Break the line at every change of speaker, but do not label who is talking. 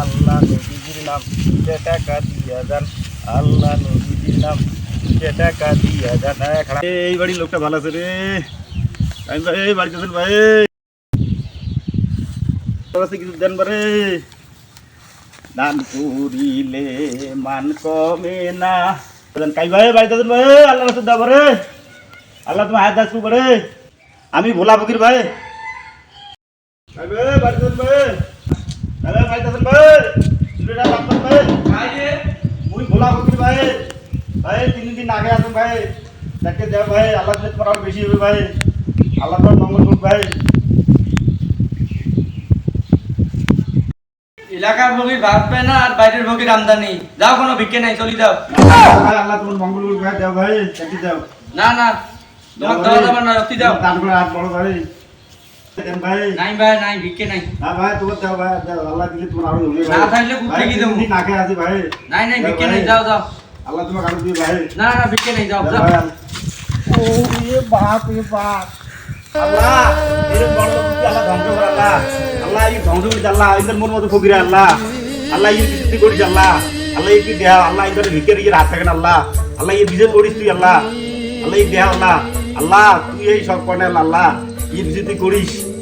আল্লাহ নবীজির নাম দুইটা টাকা যান, আল্লাহ নবীজির নাম দুইটা টাকা দিয়া যান। হ্যাঁ। এই বাড়ির লোকটা ভালো আছে রে। এই বাড়িতে আছেন ভাই। কাছে দেন বারে দান করিলে মান কমে না। কাই ভাই, বাড়িতে আছেন ভাই? আল্লাহ রাসূল দা বারে আল্লাহ তোমার হায়াত দাস করে আমি ভোলা ফকির ভাই। ভাই, বাড়িতে ভাই? ভাই ভাই বাড়িতে আছেন ভাই। দুটা দাম দেন ভাই। মুই ভোলা ভাই। ভাই তিন দিন আগে আসুন ভাই। দেখে ভাই আল্লাহ দিলে তোমার আরও বেশি হবে ভাই। আল্লাহ তোমার মঙ্গল করুক ভাই।
এলাকার ভোগী ভাববে না আর বাইরের ভোগীর আমদানি। যাও কোনো ভিক্ষে নাই চলি যাও।
ভাই আল্লাহ তোমার মঙ্গল করুক ভাই। দেও ভাই দেখে দেও
না না। তোমার দেওয়া যাবে না রক্তি যাও।
দান করে হাত বড় ভাই। ভাই
নাই ভাই নাই ভিক্ষে নাই
না ভাই তোমার দেও ভাই আল্লাহ দিলে তোমার আরও হবে
না থাকলে কি
তিন
দেবো?
দিন আগে আছে ভাই।
নাই নাই ভিক্ষে। নাই যাও যাও।
আল্লাহ তোমাকে আরও দিবে ভাই
না না ভিক্ষে নাই যাও যাও।
ও এ বাপ এ বাপ। আল্লাহ এর বড় আল্লাহ ধ্বংস করে আল্লাহ। আল্লাহ এই ধ্বংস করিস আল্লাহ। এদের মন মতো ফকিরে আল্লাহ। আল্লাহ এই বিশুদ্ধি করিস আল্লাহ। আল্লাহ এই দেয়া আল্লাহ এদের ভিকে রেখে হাত থাকেন আল্লাহ। আল্লাহ এই বিজয় করিস তুই আল্লাহ। আল্লাহ এই দেয়া আল্লাহ। আল্লাহ তুই এই সব কর্ণে আল্লাহ। এই যদি করিস।